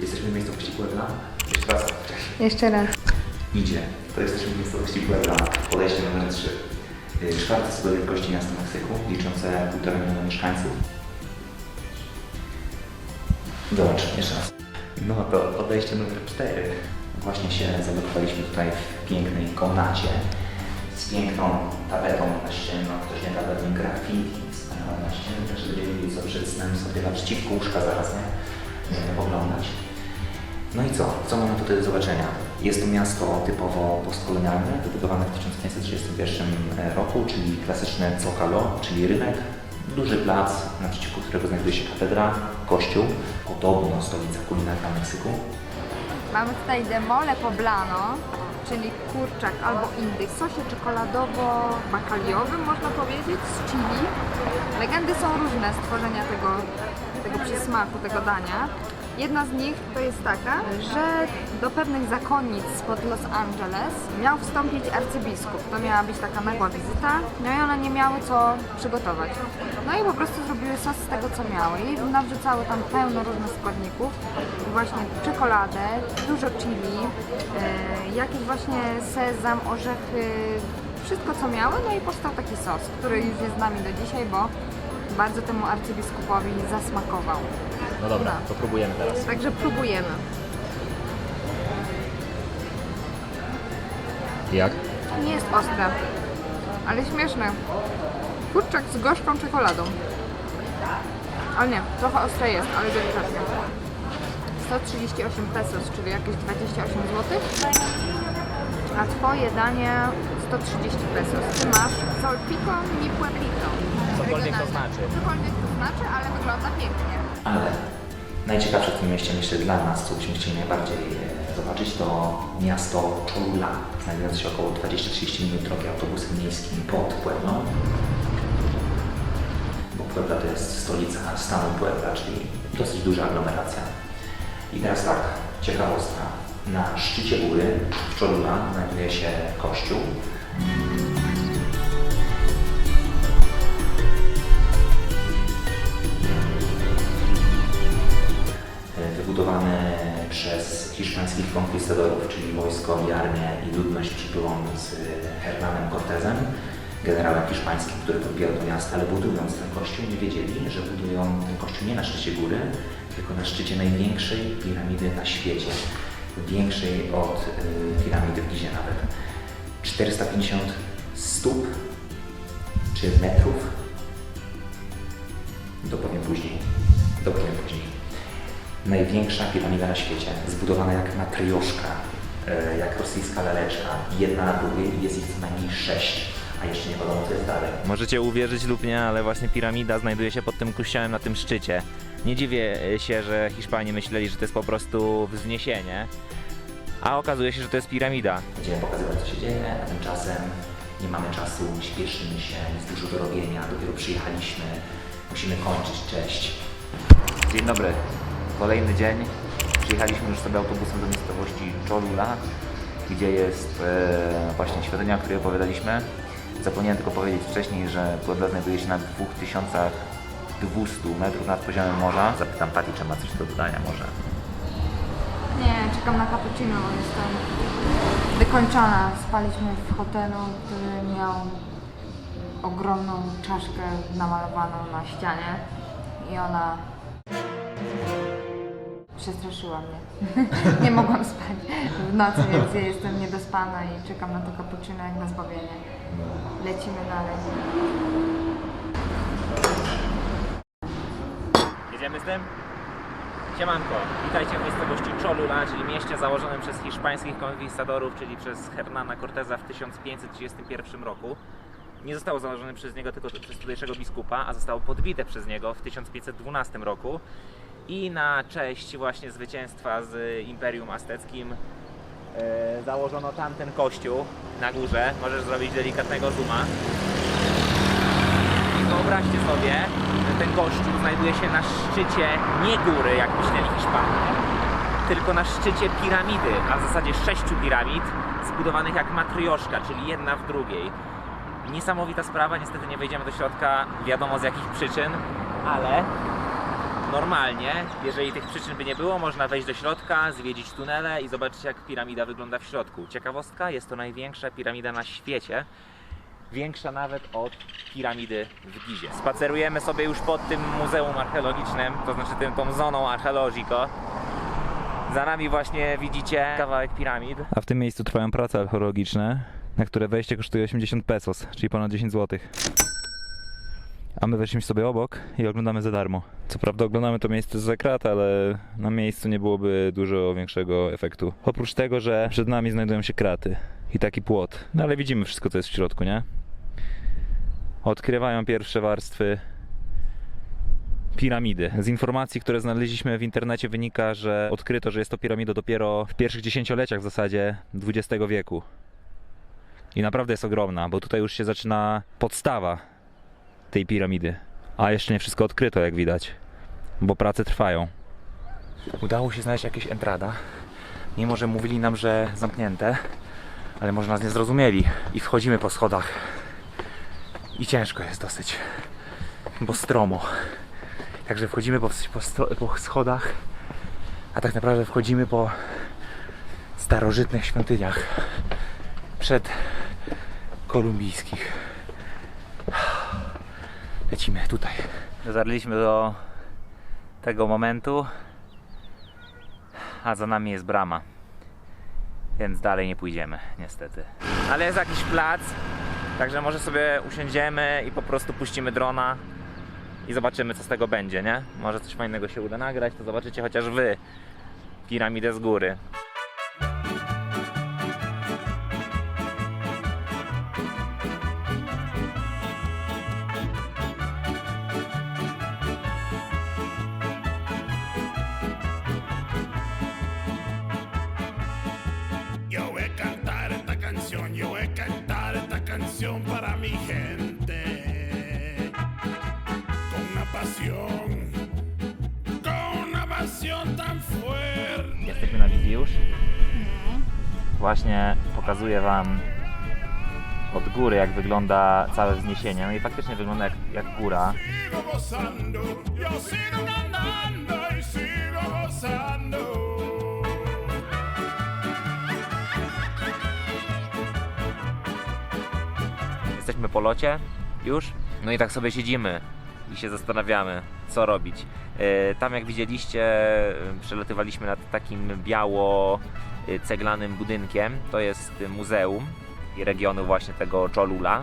Jesteśmy w miejscowości Puebla. Jeszcze raz. Jeszcze raz. Idzie. To jesteśmy w miejscowości Puebla. Podejście numer 3. Czwarte co do wielkości miasta Meksyku, liczące 1,5 miliona mieszkańców. Zobacz, jeszcze raz. No to podejście numer 4. Właśnie się zablokowaliśmy tutaj w pięknej komnacie z piękną tabetą na ścianie, no ktoś nie tabetą graffiti, wspaniała na ścianie, także będziemy mieli co przed snem sobie naprzeciwko łóżka zaraz, nie? Oglądać. No i co? Co mamy tutaj do zobaczenia? Jest to miasto typowo postkolonialne, wybudowane w 1531 roku, czyli klasyczne Zocalo, czyli rynek, duży plac, naprzeciwko którego znajduje się katedra, kościół, podobno stolica kulinarna Meksyku. Mamy tutaj demole poblano, czyli kurczak albo indyk w sosie czekoladowo-bakaliowym, można powiedzieć, z chili. Legendy są różne stworzenia tego, tego przysmaku, tego dania. Jedna z nich to jest taka, że do pewnych zakonnic spod Los Angeles miał wstąpić arcybiskup. To miała być taka nagła wizyta, no i one nie miały co przygotować. No i po prostu zrobiły sos z tego, co miały i nawrzucały tam pełno różnych składników. Właśnie czekoladę, dużo chili, e, jakiś właśnie sezam, orzechy, wszystko co miały, no i powstał taki sos, który już jest z nami do dzisiaj, bo bardzo temu arcybiskupowi zasmakował. No dobra, No. to próbujemy teraz. Także próbujemy. Jak? Nie jest ostre, ale śmieszne. Kurczak z gorzką czekoladą. Ale nie, trochę ostre jest, ale delikatnie. 138 pesos, czyli jakieś 28 zł. A twoje danie 130 pesos. Ty masz solpico mi pueblito. Cokolwiek to znaczy. Cokolwiek to znaczy, ale wygląda pięknie. Ale najciekawsze w tym mieście, myślę dla nas, co byśmy chcieli najbardziej e, zobaczyć, to miasto Cholula, znajdujące się około 20-30 minut drogi autobusem miejskim pod Pueblą. Bo Puebla to jest stolica stanu Puebla, czyli dosyć duża aglomeracja. I teraz tak, ciekawostka. Na szczycie góry w Cholula znajduje się kościół, hiszpańskich konkwistadorów, czyli wojsko i armię i ludność przybyłą z Hernanem Cortezem, generałem hiszpańskim, który podbierał to miasto, ale budując ten kościół nie wiedzieli, że budują ten kościół nie na szczycie góry, tylko na szczycie największej piramidy na świecie. Większej od y, piramidy w Gizie nawet. 450 stóp czy metrów Dopowiem później. Dopowiem później. Największa piramida na świecie, zbudowana jak matrioszka, e, jak rosyjska laleczka, jedna na drugiej i jest ich co najmniej sześć, a jeszcze nie wiadomo co jest dalej. Możecie uwierzyć lub nie, ale właśnie piramida znajduje się pod tym kościołem na tym szczycie. Nie dziwię się, że Hiszpanie myśleli, że to jest po prostu wzniesienie, a okazuje się, że to jest piramida. Będziemy pokazywać co się dzieje, a tymczasem nie mamy czasu, śpieszymy się, jest dużo do robienia, dopiero przyjechaliśmy, musimy kończyć, cześć. Dzień dobry, kolejny dzień. Przyjechaliśmy już sobie autobusem do miejscowości Cholula, gdzie jest e, właśnie świątynia, o której opowiadaliśmy. Zapomniałem tylko powiedzieć wcześniej, że Puebla znajduje się na 2200 metrów nad poziomem morza. Zapytam Pati, czy ma coś do dodania może. Nie, czekam na cappuccino, bo jestem wykończona. Spaliśmy w hotelu, który miał ogromną czaszkę namalowaną na ścianie i ona przestraszyła mnie. nie mogłam spać w nocy, więc ja jestem niedospana i czekam na to cappuccino jak na zbawienie. Lecimy dalej. Jedziemy z tym? Siemanko, witajcie w miejscowości Cholula, czyli mieście założonym przez hiszpańskich konkwistadorów, czyli przez Hernana Corteza w 1531 roku. Nie zostało założone przez niego tylko przez tutejszego biskupa, a zostało podbite przez niego w 1512 roku. I na cześć właśnie zwycięstwa z Imperium Azteckim e, założono tamten kościół na górze. Możesz zrobić delikatnego zooma. I wyobraźcie sobie, że ten kościół znajduje się na szczycie nie góry, jak myśleli Hiszpanie, tylko na szczycie piramidy, a w zasadzie sześciu piramid zbudowanych jak matrioszka, czyli jedna w drugiej. Niesamowita sprawa, niestety nie wejdziemy do środka, wiadomo z jakich przyczyn, ale normalnie, jeżeli tych przyczyn by nie było, można wejść do środka, zwiedzić tunele i zobaczyć jak piramida wygląda w środku. Ciekawostka, jest to największa piramida na świecie. Większa nawet od piramidy w Gizie. Spacerujemy sobie już pod tym muzeum archeologicznym, to znaczy tym, tą zoną archeologico. Za nami właśnie widzicie kawałek piramid. A w tym miejscu trwają prace archeologiczne, na które wejście kosztuje 80 pesos, czyli ponad 10 zł. A my weszliśmy sobie obok i oglądamy za darmo. Co prawda oglądamy to miejsce z krat, ale na miejscu nie byłoby dużo większego efektu. Oprócz tego, że przed nami znajdują się kraty i taki płot. No ale widzimy wszystko, co jest w środku, nie? Odkrywają pierwsze warstwy piramidy. Z informacji, które znaleźliśmy w internecie wynika, że odkryto, że jest to piramida dopiero w pierwszych dziesięcioleciach w zasadzie XX wieku. I naprawdę jest ogromna, bo tutaj już się zaczyna podstawa tej piramidy. A jeszcze nie wszystko odkryto, jak widać, bo prace trwają. Udało się znaleźć jakieś entrada. Mimo, że mówili nam, że zamknięte, ale może nas nie zrozumieli. I wchodzimy po schodach. I ciężko jest dosyć, bo stromo. Także wchodzimy po, po, po schodach, a tak naprawdę wchodzimy po starożytnych świątyniach przed kolumbijskich. Lecimy tutaj. Dotarliśmy do tego momentu, a za nami jest brama. Więc dalej nie pójdziemy, niestety. Ale jest jakiś plac, także może sobie usiądziemy i po prostu puścimy drona i zobaczymy, co z tego będzie, nie? Może coś fajnego się uda nagrać, to zobaczycie chociaż wy piramidę z góry. Canción para mi gente. Con una pasión, con una pasión tan fuerte. Jesteśmy na już. Właśnie pokazuję Wam od góry, jak wygląda całe wzniesienie. No i faktycznie wygląda jak, jak góra. Sigo gozando, yo sigo cantando y sigo gozando. Jesteśmy po locie już. No i tak sobie siedzimy i się zastanawiamy, co robić. E, Tam jak widzieliście, e, przelatywaliśmy nad takim biało-ceglanym budynkiem. To jest muzeum regionu właśnie tego Cholula.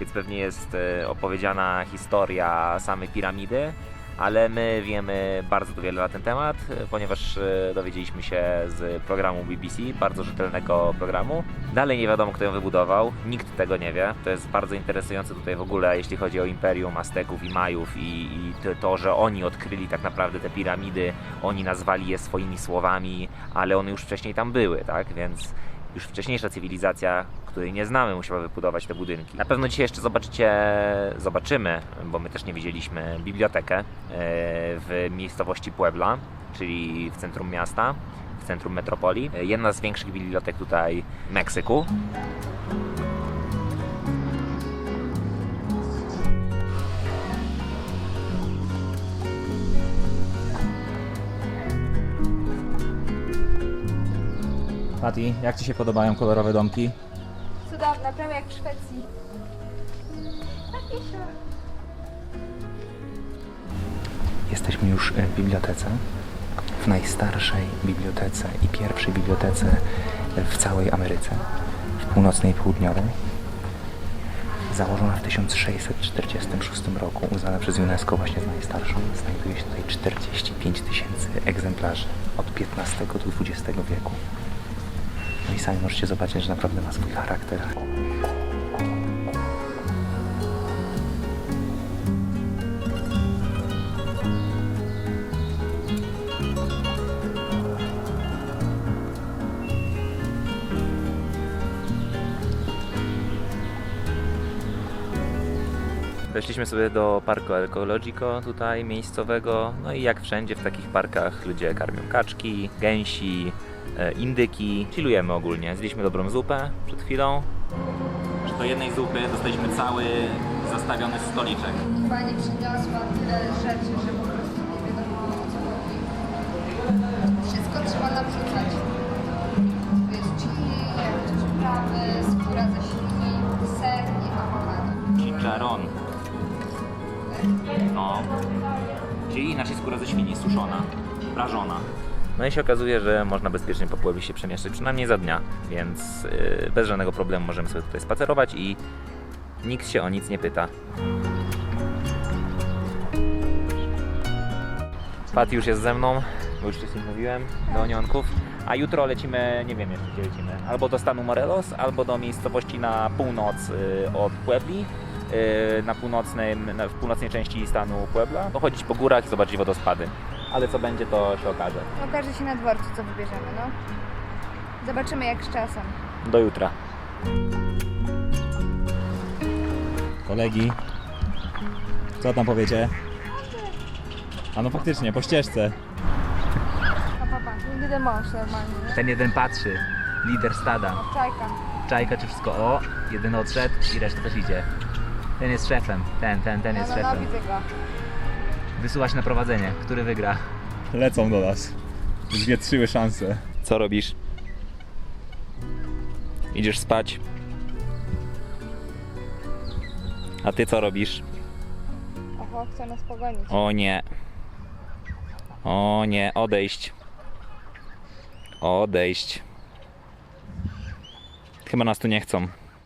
Więc pewnie jest e, opowiedziana historia samej piramidy, ale my wiemy bardzo wiele na ten temat, ponieważ e, dowiedzieliśmy się z programu BBC, bardzo rzetelnego programu. Dalej nie wiadomo, kto ją wybudował, nikt tego nie wie. To jest bardzo interesujące tutaj w ogóle, jeśli chodzi o Imperium Azteków i Majów i, i to, że oni odkryli tak naprawdę te piramidy, oni nazwali je swoimi słowami, ale one już wcześniej tam były, tak? Więc już wcześniejsza cywilizacja, której nie znamy, musiała wybudować te budynki. Na pewno dzisiaj jeszcze zobaczycie, zobaczymy, bo my też nie widzieliśmy, bibliotekę e, w miejscowości Puebla, czyli w centrum miasta, w centrum metropolii. E, Jedna z większych bibliotek tutaj Meksyku. Pati, jak Ci się podobają kolorowe domki? Cudowne, prawie jak w Szwecji. Jesteśmy już w bibliotece, w najstarszej bibliotece i pierwszej bibliotece w całej Ameryce, w północnej i południowej. Założona w 1646 roku, uznana przez UNESCO właśnie za najstarszą, znajduje się tutaj 45 tysięcy egzemplarzy od XV do XX wieku. I sami możecie zobaczyć, że naprawdę ma swój charakter. Weszliśmy sobie do parku Ecologico tutaj miejscowego, no i jak wszędzie w takich parkach ludzie karmią kaczki, gęsi, E, indyki. Chillujemy ogólnie. Zjedliśmy dobrą zupę przed chwilą. Że do jednej zupy dostaliśmy cały zastawiony stoliczek. Pani przyniosła tyle rzeczy, że po prostu nie wiadomo co robi. Wszystko trzeba nabrzucać. To jest chili, jakieś przyprawy, skóra ze świni, ser i awokado. Chicharron. Tak. No. Czyli inaczej skóra ze świni, suszona, prażona. No i się okazuje, że można bezpiecznie po Puebli się przemieszczać przynajmniej za dnia, więc yy, bez żadnego problemu możemy sobie tutaj spacerować i nikt się o nic nie pyta. Pat już jest ze mną, bo już wcześniej mówiłem, do Onionków. A jutro lecimy, nie wiem jeszcze gdzie lecimy, albo do stanu Morelos, albo do miejscowości na północ y, od Puebli, y, na, północnym, na, w północnej części stanu Puebla. Pochodzić po górach i zobaczyć wodospady. Ale co będzie, to się okaże. Okaże się na dworcu, co wybierzemy, no. Zobaczymy jak z czasem. Do jutra. Kolegi, co tam powiecie? A no faktycznie, po ścieżce. A papa, nigdy de mąż normalnie, nie? Ten jeden patrzy, lider stada. Czajka. Czajka czy wszystko, o, jeden odszedł i reszta też idzie. Ten jest szefem, ten, ten, ten No, jest no, no, szefem. widzę go. Wysuwać na prowadzenie, który wygra. Lecą do nas. Zwietrzyły szanse. Co robisz? Idziesz spać. A ty co robisz? Oho, chce nas pogonić. O nie. O nie, odejść. Odejść. Chyba nas tu nie chcą.